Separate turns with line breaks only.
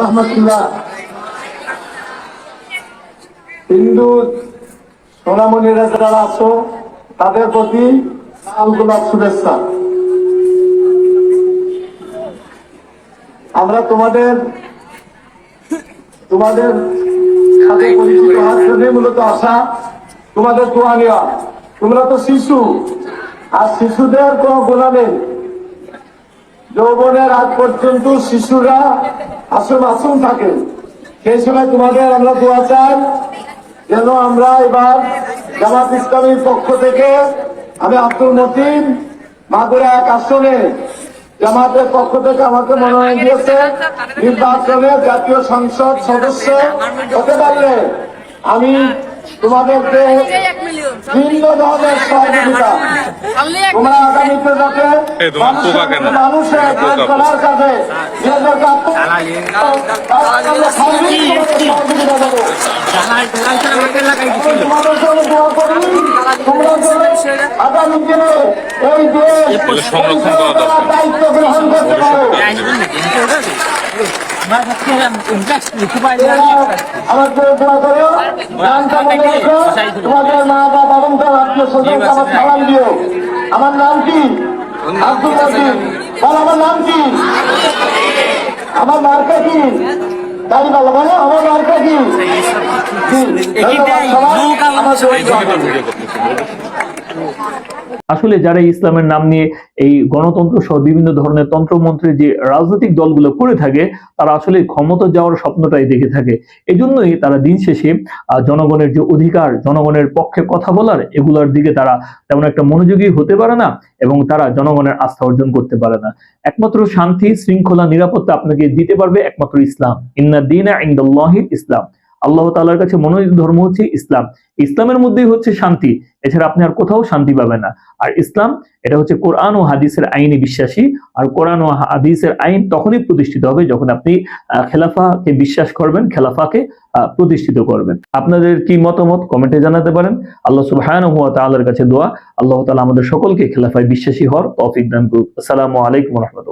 রহমতুল্লাহ। হিন্দু সোনামণিরা যারা আছো, তাদের প্রতি লাল গোলাপ শুভেচ্ছা। আমরা তোমাদের তোমাদের মূলত আসা তোমাদের দোয়া নেওয়া। তোমরা তো শিশু, আর শিশুদের কোনো গোলা নেই। যৌবনের আগ পর্যন্ত শিশুরা আসুন আসুন থাকে। সেই সময় তোমাদের আমরা দোয়া চাই যেন আমরা এবার জামাত ইসলামীর পক্ষ থেকে আমি আব্দুল মতিন মাগুরা এক আসনে জামাতের পক্ষ থেকে আমাকে মনোনয়ন দিয়েছে। নির্বাচনে জাতীয় সংসদ সদস্য হতে পারলে আমি তোমাদেরকে ভিন্ন ধরনের সহযোগিতা। তোমরা আগামীতে যাতে
এই তোমার পোকা কেন? সংরক্ষণ করা দরকার।
আমার নাম কি আব্দুল মজিদ বল আমার নাম কি? আমার মার্কা কি? তাই বলো বলো আমার মার্কা কি? সবাই।
আসলে যারা ইসলামের নাম নিয়ে এই গণতন্ত্র সহ বিভিন্ন ধরনের তন্ত্রমন্ত্রের যে রাজনৈতিক দলগুলো করে থাকে, তারা আসলে ক্ষমতা যাওয়ার স্বপ্নটাই দেখে থাকে। এজন্যই তারা দিন শেষে জনগণের যে অধিকার, জনগণের পক্ষে কথা বলার, এগুলোর দিকে তারা তেমন একটা মনোযোগী হতে পারে না এবং তারা জনগণের আস্থা অর্জন করতে পারে না। একমাত্র শান্তি, শৃঙ্খলা, নিরাপত্তা আপনাকে দিতে পারবে একমাত্র ইসলাম। ইন্না দিন ইসলাম। আল্লাহ তাআলার কাছে মনোনীত ধর্ম হচ্ছে ইসলাম। ইসলামের মধ্যেই হচ্ছে শান্তি, এছাড়া আপনি আর কোথাও শান্তি পাবেন না। আর ইসলাম, এটা হচ্ছে কোরআন ও হাদিসের আইনে বিশ্বাসী, আর কোরআন ও হাদিসের আইন তখনই প্রতিষ্ঠিত হবে যখন আপনি খেলাফাকে বিশ্বাস করবেন, খেলাফাকে প্রতিষ্ঠিত করবেন। আপনাদের কি মতামত কমেন্টে জানাতে পারেন। আল্লাহ সুবহানাহু হুয়া তাআলার কাছে দোয়া। আল্লাহ তালা আমাদের সকলকে খেলাফায় বিশ্বাসী হওয়ার তৌফিক দান করুন আসসালামু আলাইকুম ওয়া রাহমাতুল্লাহ।